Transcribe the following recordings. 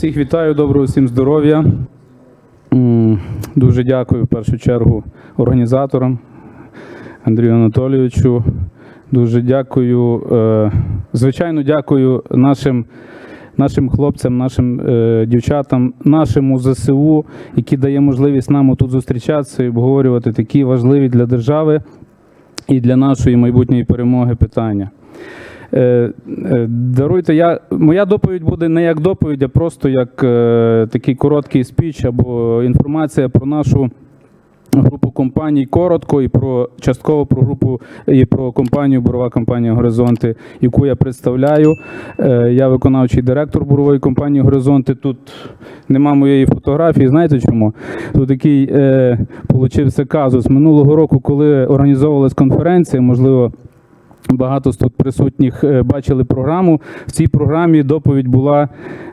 Всіх вітаю, доброго всім здоров'я. Дуже дякую в першу чергу організаторам Андрію Анатолійовичу. Дуже дякую. е, Звичайно, дякую нашим, нашим хлопцям, нашим е, дівчатам, нашому ЗСУ, які дає можливість нам тут зустрічатися і обговорювати такі важливі для держави і для нашої майбутньої перемоги питання. Е, е, Даруйте, я, моя доповідь буде не як доповідь, а просто як е, такий короткий спіч або інформація про нашу групу компаній коротко і про частково про групу і про компанію Борова компанія Горизонти, яку я представляю. Я виконавчий директор бурової компанії Горизонти. Тут нема моєї фотографії. Знаєте чому? Тут такий е, получився казус минулого року, коли організовувалась конференція, можливо. Багато з тут присутніх е, бачили програму. В цій програмі доповідь була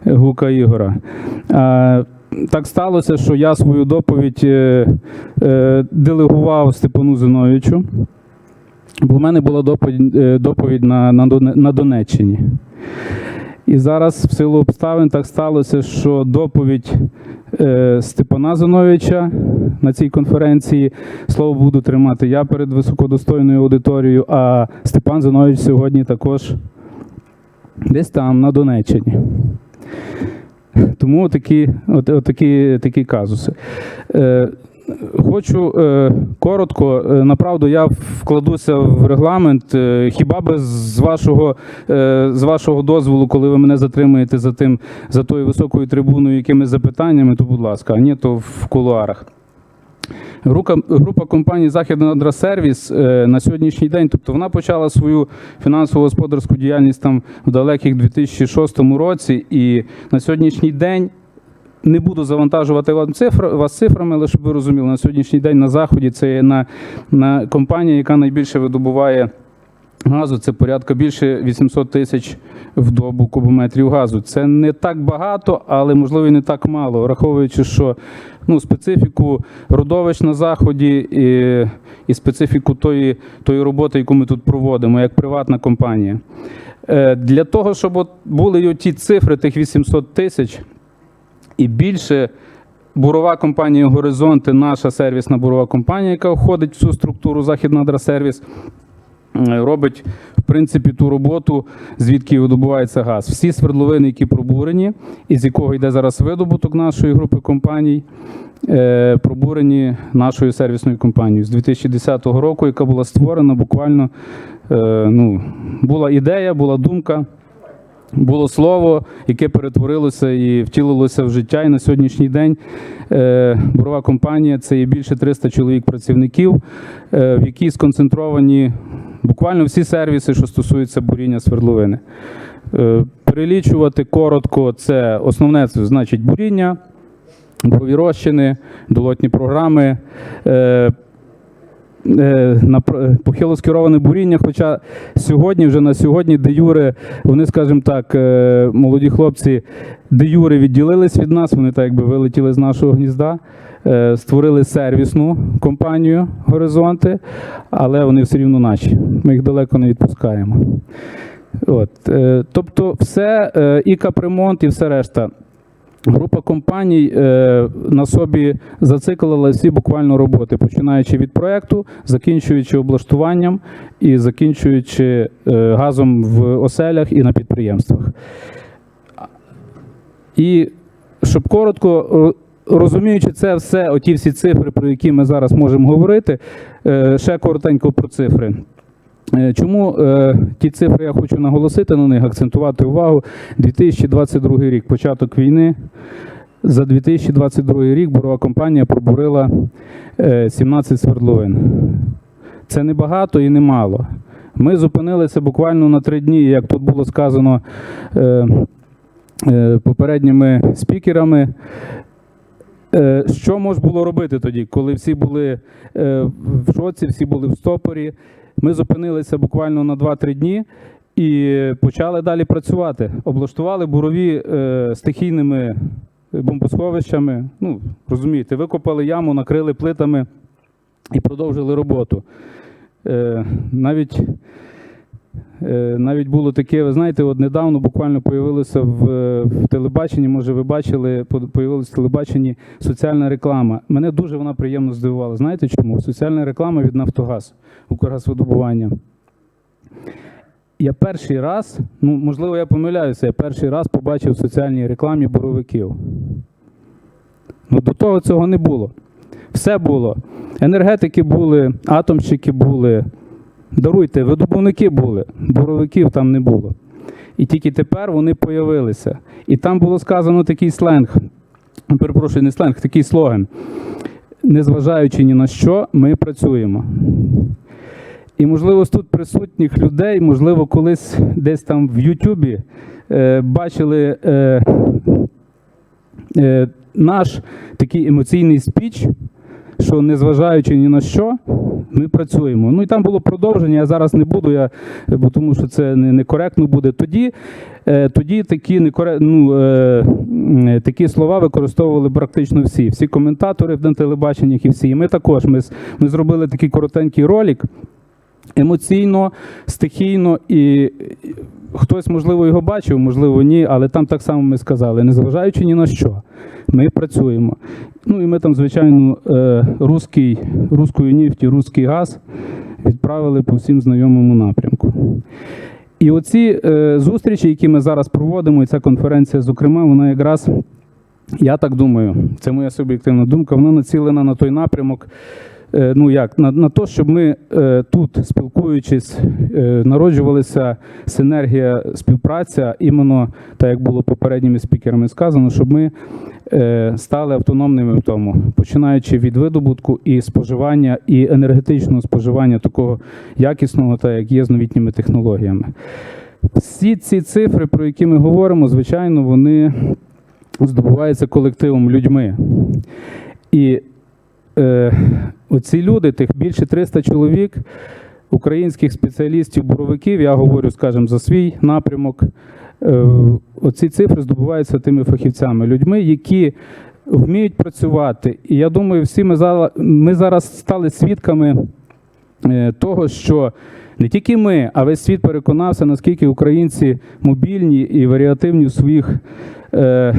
е, Гука Ігора. Так сталося, що я свою доповідь е, делегував Степану Зиновичу, бо в мене була доповідь, на Донеччині. І зараз в силу обставин так сталося, що доповідь е, Степана Зиновича на цій конференції слово буду тримати я перед високодостойною аудиторією, а Степан Зинович сьогодні також десь там, на Донеччині. Тому такі, от, от такі, такі казуси. Хочу е, коротко, е, направду я вкладуся в регламент. Е, хіба без з вашого, з вашого дозволу, коли ви мене затримуєте за тим, за тою високою трибуною, якими запитаннями, то будь ласка, а ні, то в кулуарах. Група, група компаній Західний Адросервіс е, на сьогоднішній день, тобто вона почала свою фінансово-господарську діяльність там в далеких 2006 році, і на сьогоднішній день не буду завантажувати вам цифр, вас цифрами, але щоб ви розуміли, на сьогоднішній день на заході це на, на компанія, яка найбільше видобуває газу. Це порядка більше 800 тисяч в добу кубометрів газу. Це не так багато, але можливо і не так мало, враховуючи, що ну, специфіку родовищ на заході і, і специфіку тої, тої роботи, яку ми тут проводимо, як приватна компанія. Е, Для того, щоб от були ті цифри, тих 800 тисяч і більше. Бурова компанія Горизонти, наша сервісна бурова компанія, яка входить в цю структуру Західна Адросервіс, е, робить в принципі ту роботу, звідки видобувається газ. Всі свердловини, які пробурені, і з якого йде зараз видобуток нашої групи компаній, е, пробурені нашою сервісною компанією з 2010 року, яка була створена буквально. е, Ну, була ідея, була думка. Було слово, яке перетворилося і втілилося в життя. І на сьогоднішній день е, бурова компанія це є більше 300 чоловік працівників, е, в якій сконцентровані буквально всі сервіси, що стосуються буріння свердловини. Е, перелічувати коротко, це основне це значить буріння, бурові розчини, долотні програми. Е, е, на пр- похило скероване буріння. Хоча сьогодні, вже на сьогодні, де Юре, вони, скажімо так, е, молоді хлопці, де Юре відділились від нас, вони так якби вилетіли з нашого гнізда. е, Створили сервісну компанію Горизонти, але вони все рівно наші. Ми їх далеко не відпускаємо. От, е, тобто, все, е, і капремонт, і все решта. Група компаній е, на собі зациклила всі буквально роботи, починаючи від проекту, закінчуючи облаштуванням і закінчуючи е, газом в оселях і на підприємствах. І щоб коротко, е, розуміючи це все, оті всі цифри, про які ми зараз можемо говорити, ще коротенько про цифри. Е, Чому е, ті цифри я хочу наголосити на них, акцентувати увагу? 2022 рік, початок війни. За 2022 рік бурова компанія пробурила е, 17 свердловин. Це не багато і не мало. Ми зупинилися буквально на три дні, як тут було сказано е, е, попередніми спікерами. Е, Що можна було робити тоді, коли всі були е, в шоці, всі були в стопорі? Ми зупинилися буквально на 2-3 дні і почали далі працювати. Облаштували бурові е, стихійними бомбосховищами. Ну, розумієте, викопали яму, накрили плитами і продовжили роботу. Е, навіть Навіть було таке, ви знаєте, от недавно буквально появилося в, в телебаченні, може ви бачили, появилася в телебаченні соціальна реклама. Мене дуже вона приємно здивувала. Знаєте чому? Соціальна реклама від Нафтогаз, Укргазвидобування. Я перший раз, ну можливо, я помиляюся, я перший раз побачив в соціальній рекламі боровиків. Ну, до того цього не було. Все було. Енергетики були, атомщики були, даруйте, видобувники були, боровиків там не було. І тільки тепер вони появилися. І там було сказано такий сленг, перепрошую, не сленг, такий слоган. Незважаючи ні на що, ми працюємо. І, можливо, з тут присутніх людей, можливо, колись десь там в Ютубі е, бачили е, е, наш такий емоційний спіч, що незважаючи ні на що, ми працюємо. Ну і там було продовження, я зараз не буду, я, бо тому що це не- некоректно буде. Тоді, е, тоді такі, некоре, ну, е, такі слова використовували практично всі. Всі коментатори на телебаченнях і всі. І ми також ми, ми зробили такий коротенький ролик емоційно, стихійно і. Хтось, можливо, його бачив, можливо, ні, але там так само ми сказали, незважаючи ні на що, ми працюємо. Ну і ми там, звичайно, е, руський, руською нефті, руський газ відправили по всім знайомому напрямку. І оці е, зустрічі, які ми зараз проводимо, і ця конференція, зокрема, вона якраз, я так думаю, це моя суб'єктивна думка, вона націлена на той напрямок, ну як, на, на те, щоб ми е, тут, спілкуючись, е, народжувалася синергія, співпраця, іменно так як було попередніми спікерами сказано, щоб ми е, стали автономними в тому, починаючи від видобутку і споживання, і енергетичного споживання такого якісного, так як є з новітніми технологіями. Всі ці цифри, про які ми говоримо, звичайно, вони здобуваються колективом людьми. І е, оці люди, тих більше 300 чоловік, українських спеціалістів, буровиків, я говорю, скажімо, за свій напрямок. Е, оці цифри здобуваються тими фахівцями, людьми, які вміють працювати. І я думаю, всі ми зараз, ми зараз стали свідками е, того, що не тільки ми, а весь світ переконався, наскільки українці мобільні і варіативні в своїх, е,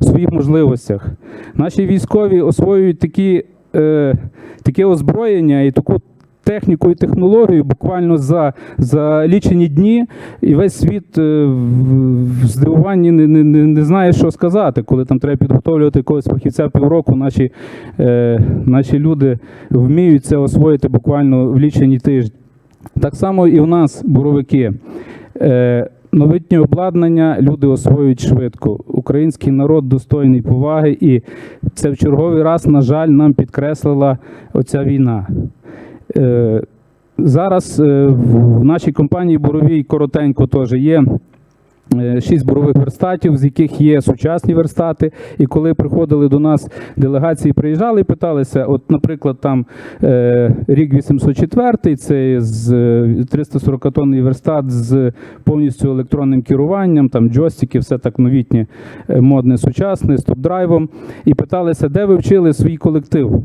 своїх можливостях. Наші військові освоюють такі, е, таке озброєння і таку техніку і технологію буквально за, за лічені дні, і весь світ е, в- в здивуванні не, не, не, знає, що сказати, коли там треба підготовлювати якогось фахівця півроку. Наші, е, наші люди вміють це освоїти буквально в лічені тижні. Так само і у нас буровики. Е, Новітнє обладнання люди освоюють швидко. Український народ достойний поваги, і це в черговий раз, на жаль, нам підкреслила оця війна. Е, Зараз е, в нашій компанії Боровій коротенько теж є. Е, Шість борових верстатів, з яких є сучасні верстати. І коли приходили до нас делегації, приїжджали і питалися, от, наприклад, там е, рік 804, це з 340-тонний верстат з повністю електронним керуванням, там джойстики, все так новітнє, е, модне, сучасне, з топ-драйвом. І питалися, де ви вчили свій колектив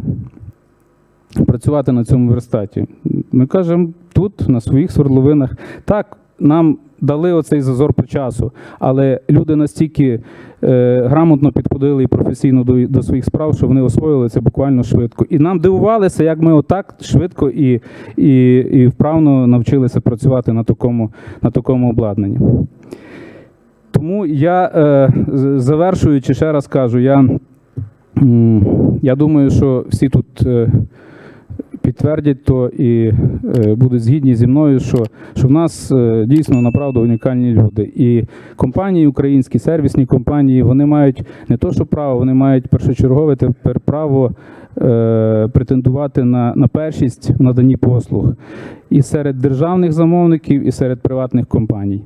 працювати на цьому верстаті. Ми кажемо, тут, на своїх свердловинах. Так, нам дали оцей зазор по часу, але люди настільки е, грамотно підходили і професійно до, до своїх справ, що вони освоїли це буквально швидко. І нам дивувалися, як ми отак швидко і, і, і вправно навчилися працювати на такому, на такому обладнанні. Тому я, е, завершуючи, ще раз кажу, я, я думаю, що всі тут е, підтвердять то і е, будуть згідні зі мною, що, що в нас е, дійсно направду унікальні люди. І компанії, українські сервісні компанії, вони мають не то, що право, вони мають першочергове тепер право е, претендувати на, на першість в наданні послуг і серед державних замовників, і серед приватних компаній.